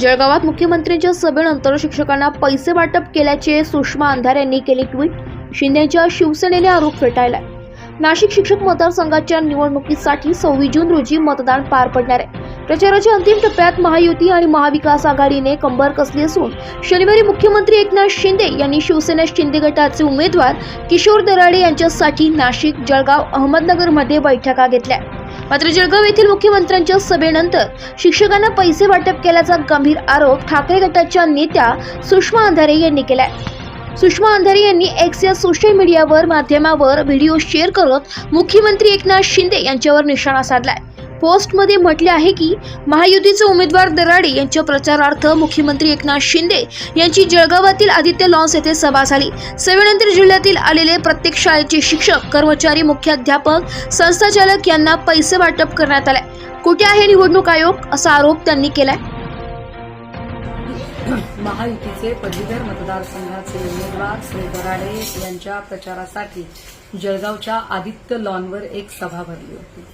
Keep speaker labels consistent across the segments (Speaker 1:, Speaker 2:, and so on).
Speaker 1: जळगावात मुख्यमंत्र्यांच्या सभेनंतर शिक्षकांना पैसे वाटप केल्याचे सुषमा अंधार यांनी केले ट्विट. शिंदेच्या शिवसेनेने आरोप फेटाळला नाशिक शिक्षक मतदारसंघाच्या निवडणुकीसाठी सव्वीस जून रोजी मतदान पार पडणार आहे. प्रचाराच्या अंतिम टप्प्यात महायुती आणि महाविकास आघाडीने कंबर कसली असून शनिवारी मुख्यमंत्री एकनाथ शिंदे यांनी शिवसेना शिंदे गटाचे उमेदवार किशोर दराडे यांच्यासाठी नाशिक जळगाव अहमदनगरमध्ये बैठका घेतल्या. मात्र जळगाव येथील मुख्यमंत्र्यांच्या सभेनंतर शिक्षकांना पैसे वाटप केल्याचा गंभीर आरोप ठाकरे गटाच्या नेत्या सुषमा अंधारे यांनी केलाय. सुषमा अंधारे यांनी एक्स या सोशल मीडियावर माध्यमावर व्हिडिओ शेअर करत मुख्यमंत्री एकनाथ शिंदे यांच्यावर निशाणा साधलाय. पोस्टमध्ये म्हटले आहे की महायुतीचे उमेदवार दराडे यांच्या प्रचारार्थ मुख्यमंत्री एकनाथ शिंदे यांची जळगावातील आदित्य लॉन्स येथे सभा झाली. सभेनंतर जिल्ह्यातील आलेले प्रत्येक शाळेचे शिक्षक कर्मचारी मुख्याध्यापक संस्थाचालक यांना पैसे वाटप करण्यात आले. कुठे आहे निवडणूक आयोग? असा आरोप त्यांनी केलाय.
Speaker 2: महायुतीचे पदवीधर मतदारसंघाचे उमेदवार श्री दराडे यांच्या प्रचारासाठी जळगावच्या आदित्य लॉनवर एक सभा भरली होती.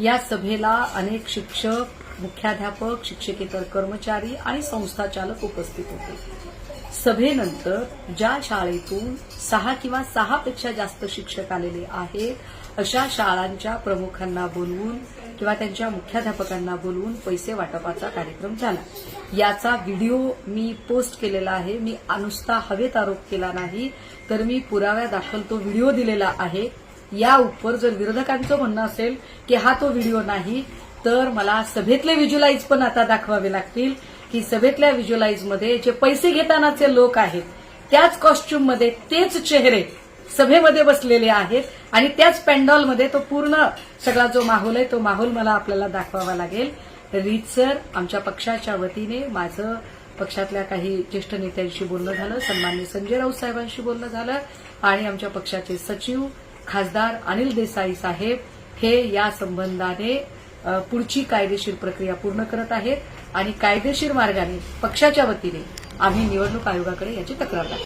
Speaker 2: या सभेला अनेक शिक्षक मुख्याध्यापक शिक्षकेतर कर्मचारी आणि संस्थाचालक उपस्थित होते. सभेनंतर ज्या शाळेतून सहा किंवा सहापेक्षा जास्त शिक्षक आलेले आहेत अशा शाळांच्या प्रमुखांना बोलवून किंवा त्यांच्या मुख्याध्यापकांना बोलवून पैसे वाटपाचा कार्यक्रम झाला. याचा व्हिडिओ मी पोस्ट केलेला आहे. मी नुसता हवेत आरोप केला नाही तर मी पुराव्या दाखल तो व्हिडिओ दिलेला आहे. या उपर जर विरोधकांचं म्हणणं असेल की हा तो व्हिडिओ नाही तर मला सभेतले व्हिज्युलाइज पण आता दाखवावे लागतील की सभेतल्या व्हिज्युलाइजमध्ये जे पैसे घेतानाचे लोक आहेत त्याच कॉस्ट्युममध्ये तेच चेहरे सभेमध्ये बसलेले आहेत आणि त्याच पॅन्डॉलमध्ये तो पूर्ण सगळा जो माहोल आहे तो माहोल मला आपल्याला दाखवावा लागेल. रीतसर आमच्या पक्षाच्या वतीने माझं पक्षातल्या काही ज्येष्ठ नेत्यांशी बोलणं झालं सन्मान्य संजय राऊत साहेबांशी बोलणं झालं आणि आमच्या पक्षाचे सचिव खासदार अनिल देसाई साहेब हे या संबंधाने पुढची कायदेशीर प्रक्रिया पूर्ण करत आहेत आणि कायदेशीर मार्गाने पक्षाच्या वतीने आम्ही निवडणूक आयोगाकडे याची तक्रार दाखल